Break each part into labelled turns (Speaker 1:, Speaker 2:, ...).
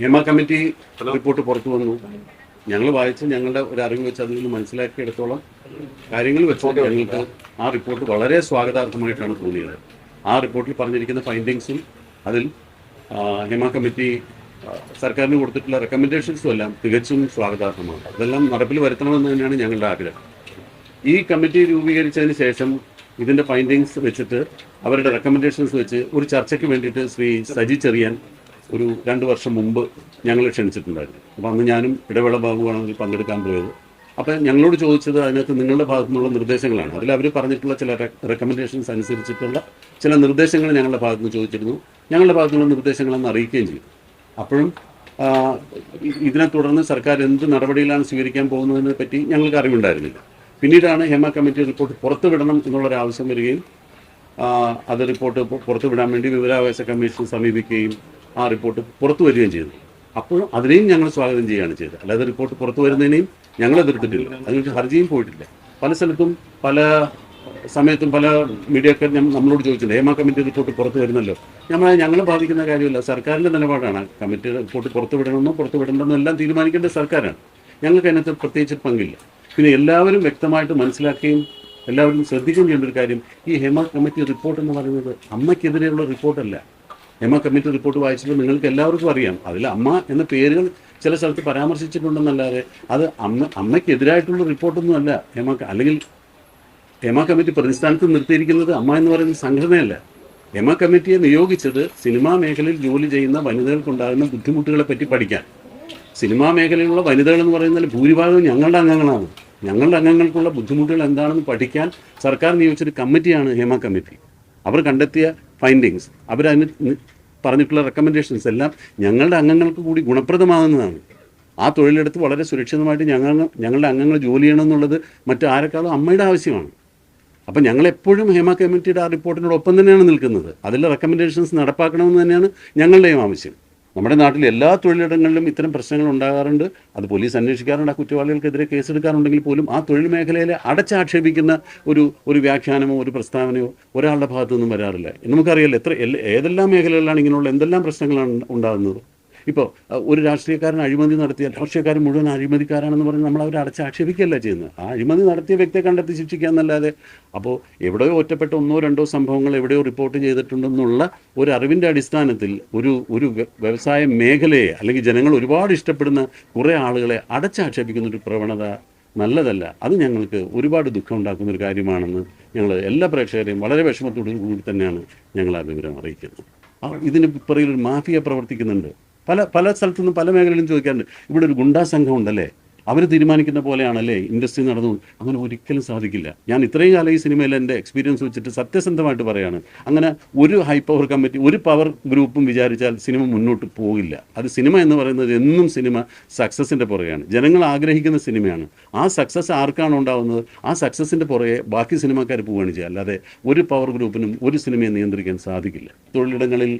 Speaker 1: Hema committee report പുറത്തു വന്നു. ഞങ്ങൾ വായിച്ച് ഞങ്ങളുടെ ഒരു അറിവ് വെച്ച് അതിൽ നിന്ന് മനസ്സിലാക്കിയെടുത്തോളം കാര്യങ്ങൾ വെച്ചുകൊണ്ട് ഞങ്ങൾക്ക് ആ റിപ്പോർട്ട് വളരെ സ്വാഗതാർത്ഥമായിട്ടാണ് തോന്നിയത്. ആ റിപ്പോർട്ടിൽ പറഞ്ഞിരിക്കുന്ന ഫൈൻഡിങ്സും അതിൽ ഹേമ കമ്മിറ്റി സർക്കാരിന് കൊടുത്തിട്ടുള്ള റെക്കമെൻഡേഷൻസും എല്ലാം തികച്ചും സ്വാഗതാർത്ഥമാണ് അതെല്ലാം നടപ്പിൽ വരുത്തണമെന്ന് തന്നെയാണ് ഞങ്ങളുടെ ആഗ്രഹം. ഈ കമ്മിറ്റി രൂപീകരിച്ചതിന് ശേഷം ഇതിന്റെ ഫൈൻഡിങ്സ് വെച്ചിട്ട് അവരുടെ റെക്കമെൻഡേഷൻസ് വെച്ച് ഒരു ചർച്ചയ്ക്ക് വേണ്ടിയിട്ട് ശ്രീ സജി ചെറിയാൻ ഒരു രണ്ട് വർഷം മുമ്പ് ഞങ്ങളെ ക്ഷണിച്ചിട്ടുണ്ടായിരുന്നു. അപ്പോൾ അന്ന് ഞാനും ഇടവേള അതിൽ പങ്കെടുക്കാൻ പോയത്. അപ്പോൾ ഞങ്ങളോട് ചോദിച്ചത് അതിനകത്ത് നിങ്ങളുടെ ഭാഗത്തു നിന്നുള്ള നിർദ്ദേശങ്ങളാണ്. അതിൽ അവർ പറഞ്ഞിട്ടുള്ള ചില റെക്കമെൻഡേഷൻസ് അനുസരിച്ചിട്ടുള്ള ചില നിർദ്ദേശങ്ങൾ ഞങ്ങളുടെ ഭാഗത്ത് നിന്ന് ചോദിച്ചിരുന്നു. ഞങ്ങളുടെ ഭാഗത്തുള്ള നിർദ്ദേശങ്ങളെന്ന് അറിയിക്കുകയും ചെയ്തു. അപ്പോഴും ഇതിനെ തുടർന്ന് സർക്കാർ എന്ത് നടപടിയിലാണ് സ്വീകരിക്കാൻ പോകുന്നതിനെ പറ്റി ഞങ്ങൾക്ക് അറിവുണ്ടായിരുന്നില്ല. പിന്നീടാണ് ഹേമ കമ്മിറ്റി റിപ്പോർട്ട് പുറത്തുവിടണം എന്നുള്ളൊരു ആവശ്യം വരികയും അത് റിപ്പോർട്ട് പുറത്തുവിടാൻ വേണ്ടി വിവരാവകാശ കമ്മീഷൻ സമീപിക്കുകയും ആ റിപ്പോർട്ട് പുറത്തു വരികയും ചെയ്തു. അപ്പോൾ അതിനെയും ഞങ്ങൾ സ്വാഗതം ചെയ്യുകയാണ് ചെയ്തത്. അല്ലാതെ റിപ്പോർട്ട് പുറത്തു വരുന്നതിനെയും ഞങ്ങൾ എതിർത്തിട്ടില്ല. അതിനൊരു ഹർജിയും പോയിട്ടില്ല. പല സ്ഥലത്തും പല സമയത്തും പല മീഡിയക്കാർ നമ്മളോട് ചോദിച്ചിട്ടുണ്ട്. ഹേമ കമ്മിറ്റി റിപ്പോർട്ട് പുറത്തു വരുന്നല്ലോ. നമ്മൾ ഞങ്ങൾ ബാധിക്കുന്ന കാര്യമല്ല. സർക്കാരിന്റെ നിലപാടാണ്. കമ്മിറ്റി റിപ്പോർട്ട് പുറത്തു വിടണമെന്നോ പുറത്തു വിടണമെന്നോ എല്ലാം തീരുമാനിക്കേണ്ട സർക്കാരാണ്. ഞങ്ങൾക്ക് അതിനകത്ത് പ്രത്യേകിച്ച് പങ്കില്ല. പിന്നെ എല്ലാവരും വ്യക്തമായിട്ട് മനസ്സിലാക്കുകയും എല്ലാവരും ശ്രദ്ധിക്കുകയും ചെയ്യേണ്ട ഒരു കാര്യം ഈ ഹേമ കമ്മിറ്റി റിപ്പോർട്ട് എന്ന് പറയുന്നത് അമ്മയ്ക്കെതിരെയുള്ള റിപ്പോർട്ടല്ല. ഹേമ കമ്മിറ്റി റിപ്പോർട്ട് വായിച്ചപ്പോൾ നിങ്ങൾക്ക് എല്ലാവർക്കും അറിയാം. അതിൽ അമ്മ എന്ന പേരുകൾ ചില സ്ഥലത്ത് പരാമർശിച്ചിട്ടുണ്ടെന്നല്ലാതെ അത് അമ്മ അമ്മയ്ക്കെതിരായിട്ടുള്ള റിപ്പോർട്ടൊന്നും അല്ല. എം ക- അല്ലെങ്കിൽ ഹേമ കമ്മിറ്റി പ്രതിസ്ഥാനത്ത് നിർത്തിയിരിക്കുന്നത് അമ്മ എന്ന് പറയുന്ന സംഘടനയല്ല. ഹേമ കമ്മിറ്റിയെ നിയോഗിച്ചത് സിനിമാ മേഖലയിൽ ജോലി ചെയ്യുന്ന വനിതകൾക്കുണ്ടാകുന്ന ബുദ്ധിമുട്ടുകളെ പറ്റി പഠിക്കാൻ. സിനിമാ മേഖലയിലുള്ള വനിതകൾ എന്ന് പറയുന്നതിൽ ഭൂരിഭാഗവും ഞങ്ങളുടെ അംഗങ്ങളാണ്. ഞങ്ങളുടെ അംഗങ്ങൾക്കുള്ള ബുദ്ധിമുട്ടുകൾ എന്താണെന്ന് പഠിക്കാൻ സർക്കാർ നിയോഗിച്ചൊരു കമ്മിറ്റിയാണ് ഹേമ കമ്മിറ്റി. അവർ കണ്ടെത്തിയ ഫൈൻഡിങ്സ് അവരതിന് പറഞ്ഞിട്ടുള്ള റെക്കമെൻഡേഷൻസ് എല്ലാം ഞങ്ങളുടെ അംഗങ്ങൾക്ക് കൂടി ഗുണപ്രദമാകുന്നതാണ്. ആ തൊഴിലെടുത്ത് വളരെ സുരക്ഷിതമായിട്ട് ഞങ്ങൾ ഞങ്ങളുടെ അംഗങ്ങൾ ജോലി ചെയ്യണമെന്നുള്ളത് മറ്റാരെക്കാളും അമ്മയുടെ ആവശ്യമാണ്. അപ്പം ഞങ്ങൾ എപ്പോഴും ഹേമ കമ്മിറ്റിയുടെ ആ റിപ്പോർട്ടിനോടൊപ്പം തന്നെയാണ് നിൽക്കുന്നത്. അതിലെ റെക്കമെൻഡേഷൻസ് നടപ്പാക്കണമെന്ന് തന്നെയാണ് ഞങ്ങളുടെയും ആവശ്യം. നമ്മുടെ നാട്ടിൽ എല്ലാ തൊഴിലിടങ്ങളിലും ഇത്തരം പ്രശ്നങ്ങൾ ഉണ്ടാകാറുണ്ട്. അത് പോലീസ് അന്വേഷിക്കാറുണ്ട്. ആ കുറ്റവാളികൾക്കെതിരെ കേസെടുക്കാറുണ്ടെങ്കിൽ പോലും ആ തൊഴിൽ മേഖലയിലെ അടച്ചാക്ഷേപിക്കുന്ന ഒരു ഒരു വ്യാഖ്യാനമോ ഒരു പ്രസ്താവനയോ ഒരാളുടെ ഭാഗത്തു നിന്നും വരാറില്ല. നമുക്കറിയാലോ എത്ര ഏതെല്ലാം മേഖലകളിലാണ് ഇങ്ങനെയുള്ള എന്തെല്ലാം പ്രശ്നങ്ങളാണ് ഉണ്ടാകുന്നത്? ഇപ്പോൾ ഒരു രാഷ്ട്രീയക്കാരൻ അഴിമതി നടത്തിയാൽ രാഷ്ട്രീയക്കാരൻ മുഴുവൻ അഴിമതിക്കാരാണെന്ന് പറഞ്ഞ് നമ്മൾ അവരെ അടച്ച് ആക്ഷേപിക്കുകയല്ല ചെയ്യുന്നത്. ആ അഴിമതി നടത്തിയ വ്യക്തിയെ കണ്ടെത്തി ശിക്ഷിക്കുക എന്നല്ലാതെ അപ്പോൾ എവിടെയോ ഒറ്റപ്പെട്ട ഒന്നോ രണ്ടോ സംഭവങ്ങൾ എവിടെയോ റിപ്പോർട്ട് ചെയ്തിട്ടുണ്ടെന്നുള്ള ഒരു അറിവിന്റെ അടിസ്ഥാനത്തിൽ ഒരു ഒരു വ്യവസായ മേഖലയെ അല്ലെങ്കിൽ ജനങ്ങൾ ഒരുപാട് ഇഷ്ടപ്പെടുന്ന കുറേ ആളുകളെ അടച്ചാക്ഷേപിക്കുന്ന ഒരു പ്രവണത നല്ലതല്ല. അത് ഞങ്ങൾക്ക് ഒരുപാട് ദുഃഖം ഉണ്ടാക്കുന്ന ഒരു കാര്യമാണെന്ന് ഞങ്ങൾ എല്ലാ പ്രേക്ഷകരെയും വളരെ വിഷമത്തോടു കൂടി തന്നെയാണ് ഞങ്ങൾ ആ വിവരം അറിയിക്കുന്നത്. ഇതിന് പിറകിൽ ഒരു മാഫിയ പ്രവർത്തിക്കുന്നുണ്ട്. പല പല സ്ഥലത്തുനിന്നും പല മേഖലയിലും ചോദിക്കാറുണ്ട്. ഇവിടെ ഒരു ഗുണ്ടാ സംഘം ഉണ്ടല്ലേ? അവർ തീരുമാനിക്കുന്ന പോലെയാണല്ലേ ഇൻഡസ്ട്രി നടന്നു അങ്ങനെ ഒരിക്കലും സാധിക്കില്ല. ഞാൻ ഇത്രയും കാലം ഈ സിനിമയിൽ എന്റെ എക്സ്പീരിയൻസ് വെച്ചിട്ട് സത്യസന്ധമായിട്ട് പറയാണ്. അങ്ങനെ ഒരു ഹൈ പവർ കമ്മിറ്റി ഒരു പവർ ഗ്രൂപ്പും വിചാരിച്ചാൽ സിനിമ മുന്നോട്ട് പോകില്ല. അത് സിനിമ എന്ന് പറയുന്നത് എന്നും സിനിമ സക്സസിന്റെ പുറകെയാണ്. ജനങ്ങൾ ആഗ്രഹിക്കുന്ന സിനിമയാണ്. ആ സക്സസ് ആർക്കാണ് ഉണ്ടാവുന്നത്? ആ സക്സസിന്റെ പുറകെ ബാക്കി സിനിമാക്കാർ പോവുകയാണ് ചെയ്യുക. അല്ലാതെ ഒരു പവർ ഗ്രൂപ്പിനും ഒരു സിനിമയെ നിയന്ത്രിക്കാൻ സാധിക്കില്ല. തൊഴിലിടങ്ങളിൽ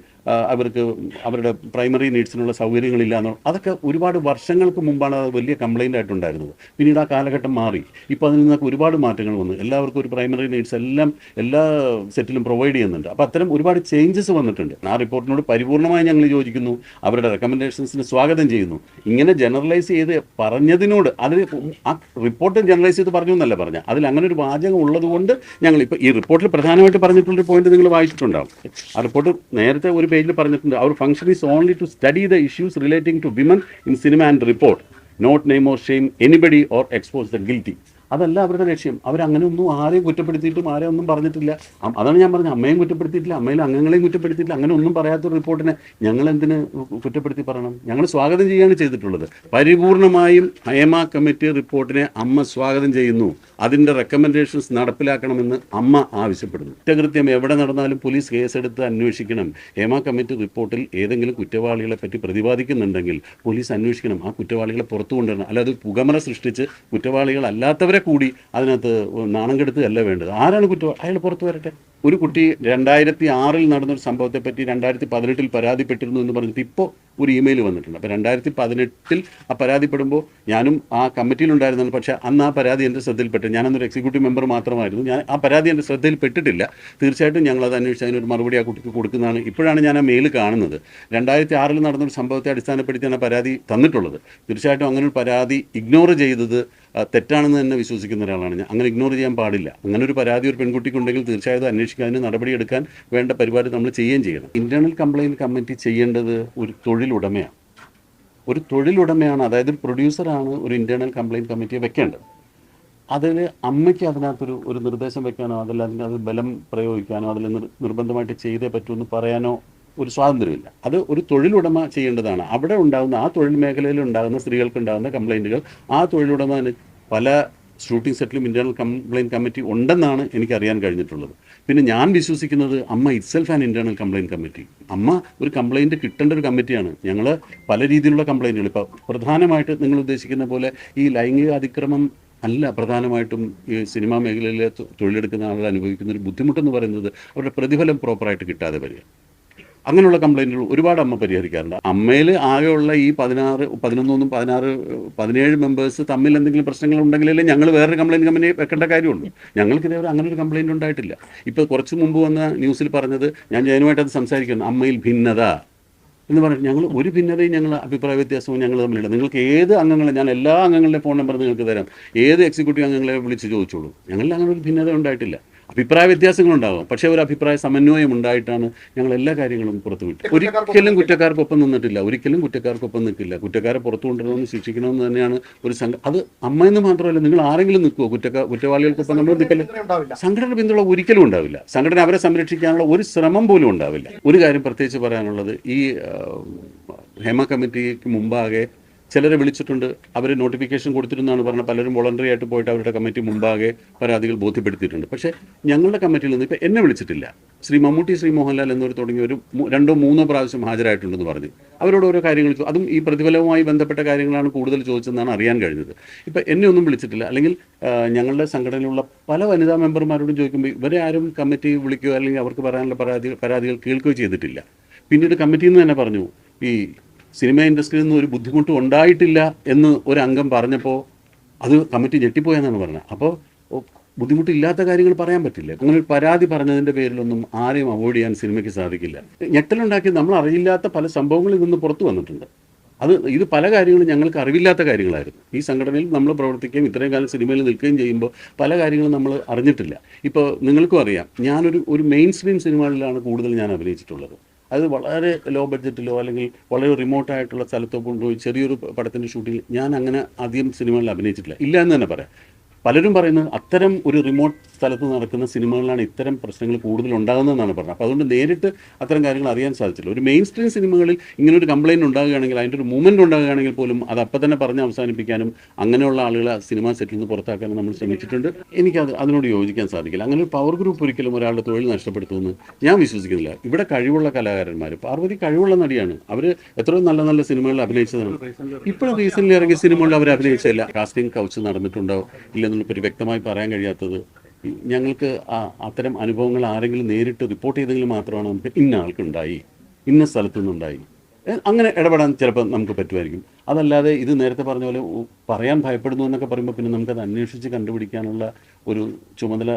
Speaker 1: അവർക്ക് അവരുടെ പ്രൈമറി നീഡ്സിനുള്ള സൗകര്യങ്ങളില്ല എന്നോ അതൊക്കെ ഒരുപാട് വർഷങ്ങൾക്ക് മുമ്പാണ് വലിയ കംപ്ലൈന്റ് ആയിട്ടുണ്ടായിരുന്നത്. പിന്നീട് ആ കാലഘട്ടം മാറി. ഇപ്പോൾ അതിൽ നിന്നൊക്കെ ഒരുപാട് മാറ്റങ്ങൾ വന്നു. എല്ലാവർക്കും ഒരു പ്രൈമറി നീഡ്സ് എല്ലാം എല്ലാ സെറ്റിലും പ്രൊവൈഡ് ചെയ്യുന്നുണ്ട്. അപ്പോൾ അത്തരം ഒരുപാട് ചേഞ്ചസ് വന്നിട്ടുണ്ട്. ആ റിപ്പോർട്ടിനോട് പരിപൂർണമായി ഞങ്ങൾ യോജിക്കുന്നു. അവരുടെ റെക്കമെൻഡേഷൻസിന് സ്വാഗതം ചെയ്യുന്നു. ഇങ്ങനെ ജനറലൈസ് ചെയ്ത് പറഞ്ഞതിനോട് അതിൽ ആ റിപ്പോർട്ട് ജനറലൈസ് ചെയ്ത് പറഞ്ഞു എന്നല്ല പറഞ്ഞ. അതിൽ അങ്ങനെ ഒരു വാചകം ഉള്ളതുകൊണ്ട് ഞങ്ങൾ ഇപ്പോൾ ഈ റിപ്പോർട്ടിൽ പ്രധാനമായിട്ട് പറഞ്ഞിട്ടുള്ളൊരു പോയിന്റ് നിങ്ങൾ വായിച്ചിട്ടുണ്ടാവും. ആ റിപ്പോർട്ട് നേരത്തെ ഒരു പേജിൽ പറഞ്ഞിട്ടുണ്ട്. അവർ function is only to study the issues relating to women in cinema and report not name or shame anybody or expose the guilty. അതല്ല അവരുടെ ലക്ഷ്യം. അവരങ്ങനെ ഒന്നും ആരെയും കുറ്റപ്പെടുത്തിയിട്ടും ആരെയും ഒന്നും പറഞ്ഞിട്ടില്ല. അതാണ് ഞാൻ പറഞ്ഞത്. അമ്മയും കുറ്റപ്പെടുത്തിയിട്ടില്ല അമ്മയിലും അംഗങ്ങളെയും കുറ്റപ്പെടുത്തിയിട്ടില്ല. അങ്ങനെ ഒന്നും പറയാത്ത റിപ്പോർട്ടിനെ ഞങ്ങൾ എന്തിന് കുറ്റപ്പെടുത്തി പറയണം? ഞങ്ങൾ സ്വാഗതം ചെയ്യുകയാണ് ചെയ്തിട്ടുള്ളത്. പരിപൂർണമായും ഹേമ കമ്മിറ്റി റിപ്പോർട്ടിനെ അമ്മ സ്വാഗതം ചെയ്യുന്നു. അതിന്റെ റെക്കമെൻഡേഷൻസ് നടപ്പിലാക്കണമെന്ന് അമ്മ ആവശ്യപ്പെടുന്നു. കുറ്റകൃത്യം എവിടെ നടന്നാലും പോലീസ് കേസെടുത്ത് അന്വേഷിക്കണം. ഹേമ കമ്മിറ്റി റിപ്പോർട്ടിൽ ഏതെങ്കിലും കുറ്റവാളികളെ പറ്റി പ്രതിപാദിക്കുന്നുണ്ടെങ്കിൽ പോലീസ് അന്വേഷിക്കണം. ആ കുറ്റവാളികളെ പുറത്തു കൊണ്ടുവരണം അല്ലാതെ പുകമറ സൃഷ്ടിച്ച് കുറ്റവാളികളല്ലാത്തവരെ കൂടി അതിനകത്ത് നാണം കെടുത്തുകയല്ല വേണ്ടത്. ആരാണ് കുറ്റവാളി അയാൾ പുറത്തു വരട്ടെ. ഒരു കുട്ടി രണ്ടായിരത്തി ആറിൽ നടന്നൊരു സംഭവത്തെ പറ്റി രണ്ടായിരത്തി പതിനെട്ടിൽ പരാതിപ്പെട്ടിരുന്നു എന്ന് പറഞ്ഞിട്ട് ഇപ്പോൾ ഒരു ഇമെയിൽ വന്നിട്ടുണ്ട്. അപ്പോൾ രണ്ടായിരത്തി പതിനെട്ടിൽ ആ പരാതിപ്പെടുമ്പോൾ ഞാനും ആ കമ്മിറ്റിയിലുണ്ടായിരുന്നു പക്ഷെ അന്ന് ആ പരാതി എന്റെ ശ്രദ്ധയിൽപ്പെട്ടു. ഞാനന്നൊരു എക്സിക്യൂട്ടീവ് മെമ്പർ മാത്രമായിരുന്നു. ഞാൻ ആ പരാതി എന്റെ ശ്രദ്ധയിൽപ്പെട്ടിട്ടില്ല. തീർച്ചയായിട്ടും ഞങ്ങൾ അത് അന്വേഷിച്ച് അതിനൊരു മറുപടി ആ കുട്ടിക്ക് കൊടുക്കുന്നതാണ്. ഇപ്പോഴാണ് ഞാൻ ആ മെയിൽ കാണുന്നത്. രണ്ടായിരത്തി ആറിൽ നടന്നൊരു സംഭവത്തെ അടിസ്ഥാനപ്പെടുത്തിയാണ് പരാതി തന്നിട്ടുള്ളത്. തീർച്ചയായിട്ടും അങ്ങനെ ഒരു പരാതി ഇഗ്നോർ ചെയ്തത് തെറ്റാണെന്ന് തന്നെ വിശ്വസിക്കുന്ന ഒരാളാണ് ഞാൻ. അങ്ങനെ ഇഗ്നോർ ചെയ്യാൻ പാടില്ല. അങ്ങനെ ഒരു പരാതി ഒരു പെൺകുട്ടിക്കുണ്ടെങ്കിൽ തീർച്ചയായും അന്വേഷിക്കാൻ അതിന് നടപടിയെടുക്കാൻ വേണ്ട പരിപാടി നമ്മൾ ചെയ്യുകയും ചെയ്യണം. ഇന്റേണൽ കംപ്ലയിന്റ് കമ്മിറ്റി ചെയ്യേണ്ടത് ഒരു തൊഴിലുടമയാണ്. ഒരു തൊഴിലുടമയാണ് അതായത് പ്രൊഡ്യൂസറാണ് ഒരു ഇന്റേണൽ കംപ്ലയിന്റ് കമ്മിറ്റിയെ വെക്കേണ്ടത്. അതിൽ അമ്മയ്ക്ക് അതിനകത്തൊരു ഒരു നിർദ്ദേശം വെക്കാനോ അതിൽ അതിനകത്ത് ബലം പ്രയോഗിക്കാനോ അതിൽ നിർബന്ധമായിട്ട് ചെയ്തേ പറ്റൂ എന്ന് പറയാനോ ഒരു സ്വാതന്ത്ര്യമില്ല. അത് ഒരു തൊഴിലുടമ ചെയ്യേണ്ടതാണ്. അവിടെ ഉണ്ടാകുന്ന ആ തൊഴിൽ മേഖലയിൽ ഉണ്ടാകുന്ന സ്ത്രീകൾക്ക് ഉണ്ടാകുന്ന കംപ്ലൈന്റുകൾ ആ തൊഴിലുടമ പല ഷൂട്ടിംഗ് സെറ്റിലും ഇന്റേർണൽ കംപ്ലയിന്റ് കമ്മിറ്റി ഉണ്ടെന്നാണ് എനിക്ക് അറിയാൻ കഴിഞ്ഞിട്ടുള്ളത്. പിന്നെ ഞാൻ വിശ്വസിക്കുന്നത് AMMA itself an internal complaint committee. AMMA ഒരു കംപ്ലയിന്റ് കിട്ടേണ്ട ഒരു കമ്മിറ്റിയാണ്. ഞങ്ങൾ പല രീതിയിലുള്ള കംപ്ലയിന്റുകൾ ഇപ്പോൾ പ്രധാനമായിട്ട് നിങ്ങൾ ഉദ്ദേശിക്കുന്ന പോലെ ഈ ലൈംഗിക അതിക്രമം അല്ല പ്രധാനമായിട്ടും ഈ സിനിമാ മേഖലയിലെ തൊഴിലെടുക്കുന്ന ആളുകൾ അനുഭവിക്കുന്ന ഒരു ബുദ്ധിമുട്ടെന്ന് പറയുന്നത് അവരുടെ പ്രതിഫലം പ്രോപ്പറായിട്ട് കിട്ടാതെ വരിക. അങ്ങനെയുള്ള കംപ്ലൈന്റുകൾ ഒരുപാട് അമ്മ പരിഹരിക്കാറുണ്ട്. അമ്മയിൽ ആകെയുള്ള ഈ പതിനാറ് പതിനൊന്നൊന്നും പതിനാറ് പതിനേഴ് മെമ്പേഴ്സ് തമ്മിൽ എന്തെങ്കിലും പ്രശ്നങ്ങൾ ഉണ്ടെങ്കിലല്ലേ ഞങ്ങൾ വേറൊരു കംപ്ലൈന്റ് കമ്പനി വെക്കേണ്ട കാര്യമുള്ളൂ. ഞങ്ങൾക്ക് ഇതേവരെ അങ്ങനെ ഒരു കംപ്ലൈന്റ് ഉണ്ടായിട്ടില്ല. ഇപ്പോൾ കുറച്ച് മുമ്പ് വന്ന ന്യൂസിൽ പറഞ്ഞത് ഞാൻ ജയനുമായിട്ട് അത് സംസാരിക്കുന്നു. അമ്മയിൽ ഭിന്നത എന്ന് പറഞ്ഞു ഞങ്ങൾ ഒരു ഭിന്നതയും ഞങ്ങൾ അഭിപ്രായ വ്യത്യാസവും ഞങ്ങൾ തമ്മിലുണ്ട് നിങ്ങൾക്ക് ഏത് അംഗങ്ങളെ ഞാൻ എല്ലാ അംഗങ്ങളുടെ ഫോൺ നമ്പർ നിങ്ങൾക്ക് തരാം. ഏത് എക്സിക്യൂട്ടീവ് അംഗങ്ങളെ വിളിച്ച് ചോദിച്ചോളൂ. ഞങ്ങളിൽ അങ്ങനെ ഒരു ഭിന്നത ഉണ്ടായിട്ടില്ല. അഭിപ്രായ വ്യത്യാസങ്ങളുണ്ടാവാം. പക്ഷേ ഒരു അഭിപ്രായ സമന്വയം ഉണ്ടായിട്ടാണ് ഞങ്ങൾ എല്ലാ കാര്യങ്ങളും പുറത്തു വിട്ടത് ഒരിക്കലും കുറ്റക്കാർക്കൊപ്പം നിന്നിട്ടില്ല. ഒരിക്കലും കുറ്റക്കാർക്കൊപ്പം നിൽക്കില്ല. കുറ്റക്കാരെ പുറത്തു കൊണ്ടുവരണമെന്ന് ശിക്ഷിക്കണമെന്ന് തന്നെയാണ് ഒരു സംഘ അത് അമ്മയെന്ന് മാത്രമല്ല നിങ്ങൾ ആരെങ്കിലും നിൽക്കുമോ കുറ്റക്കാർ കുറ്റവാളികൾക്കൊപ്പം നമ്മൾ
Speaker 2: നിൽക്കില്ല
Speaker 1: സംഘടന പിന്തുണ ഒരിക്കലും ഉണ്ടാവില്ല. സംഘടന അവരെ സംരക്ഷിക്കാനുള്ള ഒരു ശ്രമം പോലും ഉണ്ടാവില്ല. ഒരു കാര്യം പ്രത്യേകിച്ച് പറയാനുള്ളത് ഈ ഹേമ കമ്മിറ്റിക്ക് മുമ്പാകെ ചിലരെ വിളിച്ചിട്ടുണ്ട് അവർ നോട്ടിഫിക്കേഷൻ കൊടുത്തിരുന്നാണ് പറഞ്ഞത്. പലരും വോളണ്ടറി ആയിട്ട് പോയിട്ട് അവരുടെ കമ്മിറ്റി മുമ്പാകെ പരാതികൾ ബോധ്യപ്പെടുത്തിയിട്ടുണ്ട്. പക്ഷേ ഞങ്ങളുടെ കമ്മിറ്റിയിൽ നിന്ന് ഇപ്പം എന്നെ വിളിച്ചിട്ടില്ല. ശ്രീ മമ്മൂട്ടി ശ്രീ മോഹൻലാൽ എന്നവർ തുടങ്ങിയ ഒരു രണ്ടോ മൂന്നോ പ്രാവശ്യം ഹാജരായിട്ടുണ്ടെന്ന് പറഞ്ഞു. അവരോട് ഓരോ കാര്യങ്ങൾ അതും ഈ പ്രതിഫലവുമായി ബന്ധപ്പെട്ട കാര്യങ്ങളാണ് കൂടുതൽ ചോദിച്ചതെന്നാണ് അറിയാൻ കഴിഞ്ഞത്. ഇപ്പം എന്നെ ഒന്നും വിളിച്ചിട്ടില്ല. അല്ലെങ്കിൽ ഞങ്ങളുടെ സംഘടനയിലുള്ള പല വനിതാ മെമ്പർമാരോടും ചോദിക്കുമ്പോൾ ഇവരെ ആരും കമ്മിറ്റി വിളിക്കുകയോ അല്ലെങ്കിൽ അവർക്ക് പറയാനുള്ള പരാതി പരാതികൾ കേൾക്കുകയോ ചെയ്തിട്ടില്ല. പിന്നീട് കമ്മിറ്റിയിൽ നിന്ന് തന്നെ പറഞ്ഞു ഈ സിനിമ ഇൻഡസ്ട്രിയിൽ നിന്ന് ഒരു ബുദ്ധിമുട്ടും ഉണ്ടായിട്ടില്ല എന്ന് ഒരു അംഗം പറഞ്ഞപ്പോൾ അത് കമ്മിറ്റി ഞെട്ടിപ്പോയെന്നാണ് പറഞ്ഞത്. അപ്പോൾ ബുദ്ധിമുട്ടില്ലാത്ത കാര്യങ്ങൾ പറയാൻ പറ്റില്ല. അങ്ങനെ ഒരു പരാതി പറഞ്ഞതിന്റെ പേരിലൊന്നും ആരെയും അവോയ്ഡ് ചെയ്യാൻ സിനിമയ്ക്ക് സാധിക്കില്ല. ഞെട്ടലുണ്ടാക്കി നമ്മൾ അറിയില്ലാത്ത പല സംഭവങ്ങളിൽ നിന്ന് പുറത്തു വന്നിട്ടുണ്ട്. അത് ഇത് പല കാര്യങ്ങളും ഞങ്ങൾക്ക് അറിവില്ലാത്ത കാര്യങ്ങളായിരുന്നു. ഈ സംഘടനയിൽ നമ്മൾ പ്രവർത്തിക്കുകയും ഇത്രയും കാലം സിനിമയിൽ നിൽക്കുകയും ചെയ്യുമ്പോൾ പല കാര്യങ്ങളും നമ്മൾ അറിഞ്ഞിട്ടില്ല. ഇപ്പോൾ നിങ്ങൾക്കും അറിയാം. ഞാനൊരു ഒരു മെയിൻ സ്ട്രീം സിനിമകളിലാണ് കൂടുതൽ ഞാൻ അഭിനയിച്ചിട്ടുള്ളത്. അത് വളരെ ലോ ബഡ്ജറ്റിലോ അല്ലെങ്കിൽ വളരെ റിമോട്ടായിട്ടുള്ള സ്ഥലത്തോ കൊണ്ടുപോയി ചെറിയൊരു പടത്തിന്റെ ഷൂട്ടിൽ ഞാൻ അങ്ങനെ ആദ്യം സിനിമകളിൽ അഭിനയിച്ചിട്ടില്ല. ഇല്ല എന്ന് തന്നെ പറയാം. പലരും പറയുന്നത് അത്തരം ഒരു റിമോട്ട് സ്ഥലത്ത് നടക്കുന്ന സിനിമകളിലാണ് ഇത്തരം പ്രശ്നങ്ങൾ കൂടുതൽ ഉണ്ടാകുന്നതെന്നാണ് പറഞ്ഞത്. അപ്പോൾ അതുകൊണ്ട് നേരിട്ട് അത്തരം കാര്യങ്ങൾ അറിയാൻ സാധിച്ചില്ല. ഒരു മെയിൻ സ്ട്രീം സിനിമകളിൽ ഇങ്ങനെ ഒരു കംപ്ലയിന്റ് ഉണ്ടാകുകയാണെങ്കിൽ അതിന്റെ ഒരു മൂവ്മെന്റ് ഉണ്ടാകുകയാണെങ്കിൽ പോലും അത് അപ്പം തന്നെ പറഞ്ഞ് അവസാനിപ്പിക്കാനും അങ്ങനെയുള്ള ആളുകളെ സിനിമാ സെറ്റിൽ നിന്ന് പുറത്താക്കാനും നമ്മൾ ശ്രമിച്ചിട്ടുണ്ട്. എനിക്കത് അതിനോട് യോജിക്കാൻ സാധിക്കില്ല. അങ്ങനെ ഒരു പവർ ഗ്രൂപ്പ് ഒരിക്കലും ഒരാളുടെ തൊഴിൽ നഷ്ടപ്പെടുത്തുമെന്ന് ഞാൻ വിശ്വസിക്കുന്നില്ല. ഇവിടെ കഴിവുള്ള കലാകാരന്മാർ പാർവതി കഴിവുള്ള നടിയാണ്. അവർ എത്രയോ നല്ല നല്ല സിനിമകളിൽ അഭിനയിച്ചതാണ്. ഇപ്പോഴും റീസെന്റ്ലി ഇറങ്ങിയ സിനിമകളിൽ അവർ അഭിനയിച്ചില്ല കാസ്റ്റിംഗ് കൗച്ച് നടന്നിട്ടുണ്ടോ ഇല്ലെന്നുള്ള ഒരു വ്യക്തമായി പറയാൻ കഴിയാത്തത് ഞങ്ങൾക്ക് അത്തരം അനുഭവങ്ങൾ ആരെങ്കിലും നേരിട്ട് റിപ്പോർട്ട് ചെയ്തെങ്കിൽ മാത്രമാണ് നമുക്ക് ഇന്ന ആൾക്കുണ്ടായി ഇന്ന സ്ഥലത്തു നിന്നുണ്ടായി. അങ്ങനെ ഇടപെടാൻ ചിലപ്പോൾ നമുക്ക് പറ്റുമായിരിക്കും. അതല്ലാതെ ഇത് നേരത്തെ പറഞ്ഞ പോലെ പറയാൻ ഭയപ്പെടുന്നു എന്നൊക്കെ പറയുമ്പോൾ പിന്നെ നമുക്കത് അന്വേഷിച്ച് കണ്ടുപിടിക്കാനുള്ള ഒരു ചുമതല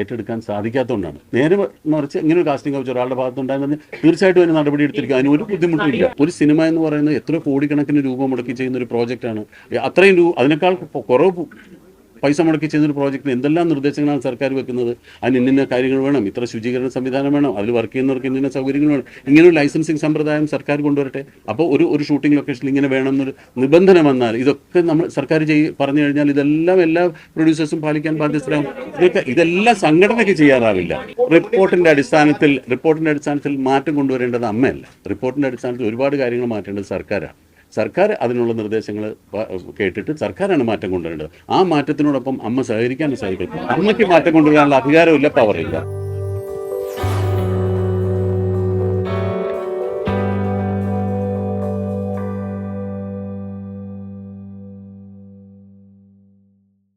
Speaker 1: ഏറ്റെടുക്കാൻ സാധിക്കാത്തതുകൊണ്ടാണ്. നേരെ മറിച്ച് ഇങ്ങനെ ഒരു കാസ്റ്റിംഗ് കൗച്ച് ഒരാളുടെ ഭാഗത്തുണ്ടായെന്ന് തീർച്ചയായിട്ടും അതിന് നടപടി എടുത്തിരിക്കുക അതിന് ഒരു ബുദ്ധിമുട്ടില്ല ഒരു സിനിമ എന്ന് പറയുന്നത് എത്ര കോടിക്കണക്കിന് രൂപ മുടക്കി ചെയ്യുന്ന ഒരു പ്രോജക്റ്റാണ് അത്രയും രൂപ അതിനേക്കാൾ കുറവ് പൈസ മുടക്കി ചെയ്യുന്ന ഒരു പ്രോജക്റ്റിന് എന്തെല്ലാം നിർദ്ദേശങ്ങളാണ് സർക്കാർ വെക്കുന്നത്? അതിന് ഇന്നിന്ന കാര്യങ്ങൾ വേണം. ഇത്ര ശുചീകരണ സംവിധാനം വേണം. അതിൽ വർക്ക് ചെയ്യുന്നവർക്ക് ഇന്നിന്ന സൗകര്യങ്ങൾ വേണം. ഇങ്ങനെ ഒരു ലൈസൻസിങ് സമ്പ്രദായം സർക്കാർ കൊണ്ടുവരട്ടെ. അപ്പോൾ ഒരു ഒരു ഷൂട്ടിംഗ് ലൊക്കേഷനിൽ ഇങ്ങനെ വേണം എന്നൊരു നിബന്ധന വന്നാൽ ഇതൊക്കെ നമ്മൾ സർക്കാർ ചെയ് പറഞ്ഞു കഴിഞ്ഞാൽ ഇതെല്ലാം എല്ലാ പ്രൊഡ്യൂസേഴ്സും പാലിക്കാൻ ബാധ്യസ്ഥരാകും. ഇതൊക്കെ ഇതെല്ലാം സംഘടനയ്ക്ക് ചെയ്യാറാവില്ല റിപ്പോർട്ടിന്റെ അടിസ്ഥാനത്തിൽ റിപ്പോർട്ടിന്റെ അടിസ്ഥാനത്തിൽ മാറ്റം കൊണ്ടുവരേണ്ടത് അമ്മയല്ല. റിപ്പോർട്ടിന്റെ അടിസ്ഥാനത്തിൽ ഒരുപാട് കാര്യങ്ങൾ മാറ്റേണ്ടത് സർക്കാരാണ്. സർക്കാർ അതിനുള്ള നിർദ്ദേശങ്ങൾ കേട്ടിട്ട് സർക്കാരാണ് മാറ്റം കൊണ്ടുവരേണ്ടത്. ആ മാറ്റത്തിനോടൊപ്പം അമ്മ സഹകരിക്കാൻ സാധിക്കും അമ്മയ്ക്ക് മാറ്റം കൊണ്ടുവരാനുള്ള അധികാരമില്ല പവറില്ല